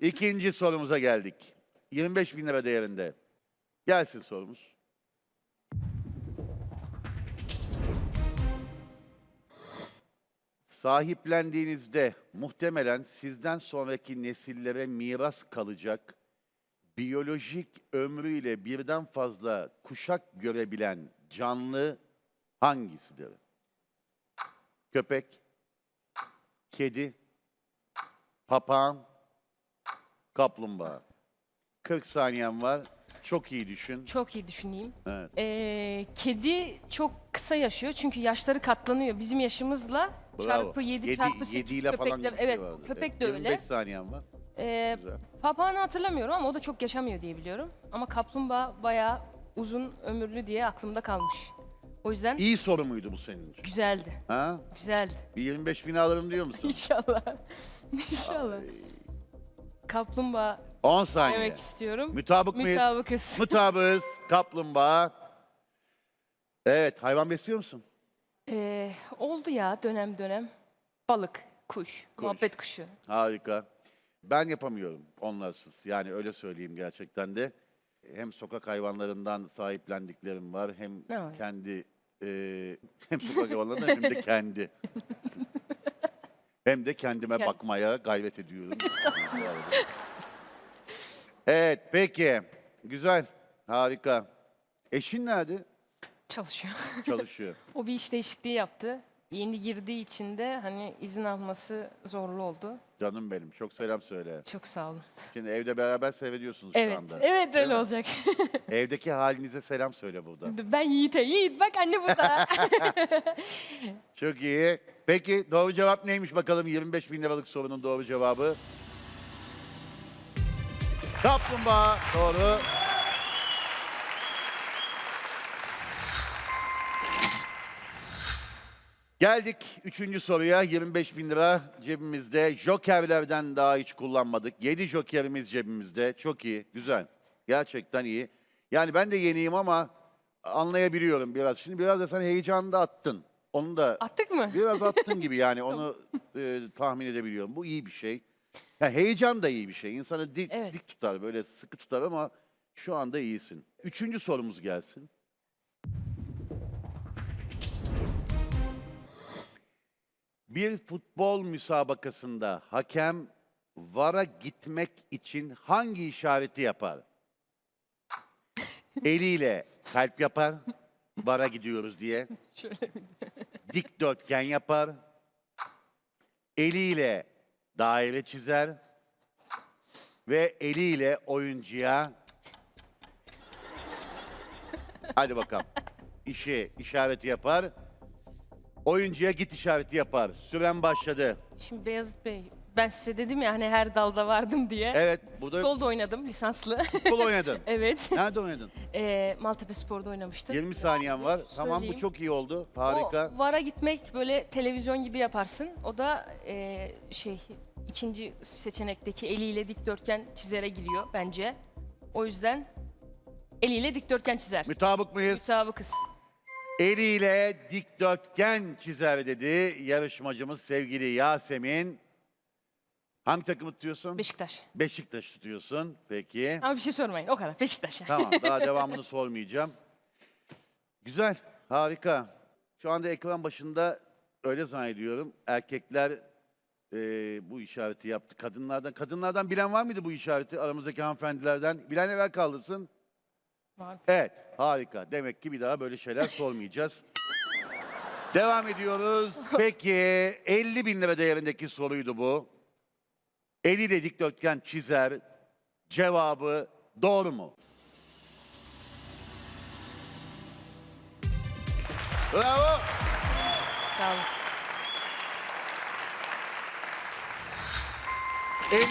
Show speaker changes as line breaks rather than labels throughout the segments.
İkinci sorumuza geldik. 25 bin lira değerinde. Gelsin sorumuz. Sahiplendiğinizde muhtemelen sizden sonraki nesillere miras kalacak biyolojik ömrüyle birden fazla kuşak görebilen canlı hangisidir? Köpek, kedi, papağan, kaplumbağa. 40 saniyen var. Çok iyi düşün.
Çok iyi düşüneyim.
Evet.
Ee, kedi çok kısa yaşıyor çünkü yaşları katlanıyor. Bizim yaşımızla
Bravo.
çarpı 7
Yedi-
çarpı 8
yediyle falan
köpekler.
bir şey
evet
vardı.
köpek de
Evet,
öyle.
25 saniyen var.
Ee,
Güzel.
papağanı hatırlamıyorum ama o da çok yaşamıyor diye biliyorum. Ama kaplumbağa bayağı uzun ömürlü diye aklımda kalmış. O yüzden
İyi soru muydu bu senin için?
güzeldi.
Ha?
Güzeldi.
Bir 25 bin alırım diyor musun?
İnşallah. İnşallah. Kaplumbağa
10 saniye.
demek istiyorum.
Mütabık mıyız?
Mütabıkız.
Mutabığız. Kaplumbağa. Evet. Hayvan besliyor musun?
Ee, oldu ya dönem dönem. Balık, kuş, muhabbet kuşu.
Harika. Ben yapamıyorum onlarsız. Yani öyle söyleyeyim gerçekten de. Hem sokak hayvanlarından sahiplendiklerim var hem
Evet.
kendi e, hem sokak hayvanlarından hem de kendi. hem de kendime
Kend-
bakmaya gayret ediyorum. Evet peki. Güzel. Harika. Eşin nerede?
Çalışıyor.
Çalışıyor.
o bir iş değişikliği yaptı. Yeni girdiği için de hani izin alması zorlu oldu.
Canım benim. Çok selam söyle.
Çok sağ olun.
Şimdi evde beraber seyrediyorsunuz şu
Evet,
anda.
evet öyle
mi?
olacak.
Evdeki halinize selam söyle burada.
ben Yiğit'e, Yiğit bak anne burada.
Çok iyi. Peki doğru cevap neymiş bakalım 25 bin liralık sorunun doğru cevabı? Kaplumbağa doğru. Geldik üçüncü soruya. 25 bin lira cebimizde. Jokerlerden daha hiç kullanmadık. 7 jokerimiz cebimizde. Çok iyi, güzel. Gerçekten iyi. Yani ben de yeniyim ama anlayabiliyorum biraz. Şimdi biraz da sen heyecanı attın. Onu da
Attık mı?
Biraz attın gibi yani onu e, tahmin edebiliyorum. Bu iyi bir şey. Ya heyecan da iyi bir şey. İnsanı dik,
Evet.
dik tutar, böyle sıkı tutar ama şu anda iyisin. Üçüncü sorumuz gelsin. Bir futbol müsabakasında hakem VAR'a gitmek için hangi işareti yapar? Eliyle kalp yapar, VAR'a gidiyoruz diye
Şöyle
dikdörtgen yapar. Eliyle daire çizer ve eliyle oyuncuya hadi bakalım işi işareti yapar. Oyuncuya git işareti yapar. Süren başladı.
Şimdi Beyazıt Bey, ben size dedim ya hani her dalda vardım diye.
Evet, burada
Futbolda oynadım lisanslı.
futbol oynadın.
evet.
Nerede oynadın?
Ee, Maltepe Spor'da oynamıştım.
20 saniyen var. Tamam bu
Söyleyeyim.
çok iyi oldu. Harika.
O VAR'a gitmek böyle televizyon gibi yaparsın. O da e, şey ikinci seçenekteki eliyle dikdörtgen çizere giriyor bence. O yüzden eliyle dikdörtgen çizer.
Mütabık mıyız?
Müsabıkız.
Eliyle dikdörtgen çizer dedi yarışmacımız sevgili Yasemin. Hangi takımı tutuyorsun?
Beşiktaş.
Beşiktaş tutuyorsun. Peki.
Ama bir şey sormayın o kadar. Beşiktaş.
Tamam daha devamını sormayacağım. Güzel, harika. Şu anda ekran başında öyle zannediyorum. Erkekler eee, bu işareti yaptı. Kadınlardan kadınlardan bilen var mıydı bu işareti aramızdaki hanımefendilerden? Bilen evvel kaldırsın.
Var.
Evet, harika. Demek ki bir daha böyle şeyler sormayacağız. Devam ediyoruz. Peki, 50 bin lira değerindeki soruydu bu. Eliyle dikdörtgen çizer. Cevabı doğru mu? Bravo.
Sağ olun.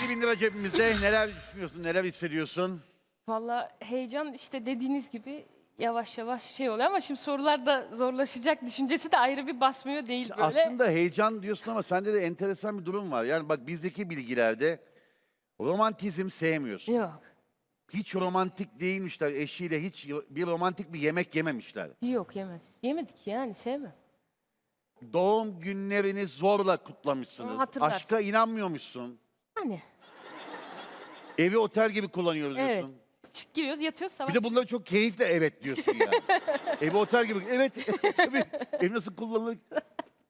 50 bin lira cebimizde. Neler düşünüyorsun, neler hissediyorsun?
Valla heyecan işte dediğiniz gibi yavaş yavaş şey oluyor ama şimdi sorular da zorlaşacak düşüncesi de ayrı bir basmıyor değil böyle.
Aslında heyecan diyorsun ama sende de enteresan bir durum var. Yani bak bizdeki bilgilerde romantizm sevmiyorsun.
Yok.
Hiç romantik değilmişler eşiyle hiç bir romantik bir yemek yememişler.
Yok yemez. Yemedik yani sevmem.
Doğum günlerini zorla kutlamışsınız.
Hatırlarsın.
Aşka inanmıyormuşsun.
Hani
Evi otel gibi kullanıyoruz
Evet.
diyorsun.
Çık giriyoruz, yatıyoruz sabah.
Bir de bunları çok keyifle evet diyorsun ya. Evi otel gibi. Evet. Tabii. Ev nasıl kullanılır?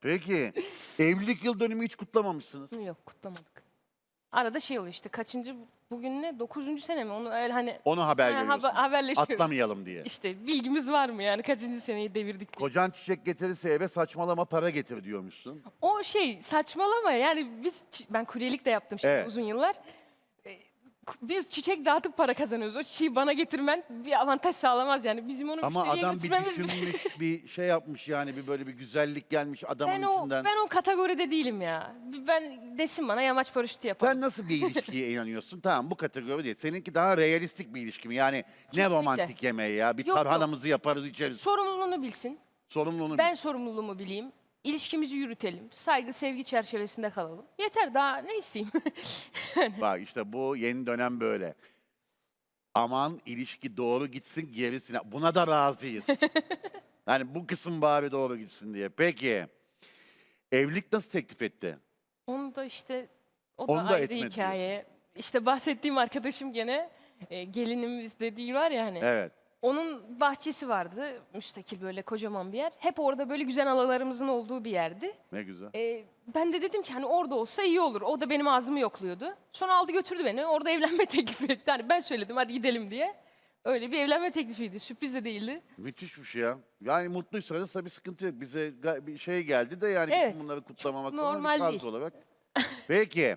Peki. Evlilik yıl dönümü hiç kutlamamışsınız.
Yok kutlamadık. Arada şey oluyor işte kaçıncı bugün ne? Dokuzuncu sene mi? Onu öyle hani
Onu haber
Ha,
veriyorsun.
haber- haberleşiyoruz.
Atlamayalım diye.
İşte bilgimiz var mı yani kaçıncı seneyi devirdik diye.
Kocan çiçek getirirse eve saçmalama para getir diyormuşsun.
O şey saçmalama yani biz ben kuryelik de yaptım şimdi
Evet.
uzun yıllar. Biz çiçek dağıtıp para kazanıyoruz. O çiçeği bana getirmen bir avantaj sağlamaz yani. Bizim onu
Ama
müşteriye
adam bir
götürmemiz
düşünmüş, bir şey yapmış yani bir böyle bir güzellik gelmiş adamın
Ben o,
içinden.
ben o kategoride değilim ya. Ben desin bana yamaç paraşütü yapalım.
Sen nasıl bir ilişkiye inanıyorsun? Tamam bu kategori değil. Seninki daha realistik bir ilişki mi? Yani
Kesinlikle.
ne romantik yemeği ya? Bir
Yok, yok.
tarhanamızı yaparız içeriz.
Sorumluluğunu bilsin.
Sorumluluğunu
Ben sorumluluğumu bileyim. İlişkimizi yürütelim. Saygı, sevgi çerçevesinde kalalım. Yeter daha ne isteyeyim?
Bak işte bu yeni dönem böyle. Aman ilişki doğru gitsin gerisine. Buna da razıyız. yani bu kısım bari doğru gitsin diye. Peki. Evlilik nasıl teklif etti?
Onu da işte o
Onu
da
da
ayrı
etmedi.
hikaye. İşte bahsettiğim arkadaşım gene e, gelinimiz dediği var ya hani.
Evet.
Onun bahçesi vardı. Müstakil böyle kocaman bir yer. Hep orada böyle güzel alalarımızın olduğu bir yerdi.
Ne güzel.
E, ben de dedim ki hani orada olsa iyi olur. O da benim ağzımı yokluyordu. Sonra aldı götürdü beni. Orada evlenme teklifi etti. Hani ben söyledim hadi gidelim diye. Öyle bir evlenme teklifiydi. Sürpriz de değildi.
Müthiş bir şey ya. Yani mutluysanız tabii sıkıntı yok. Bize ga- bir şey geldi de yani
Evet.
bunları kutlamamak
Çok normal değil.
olarak. Peki.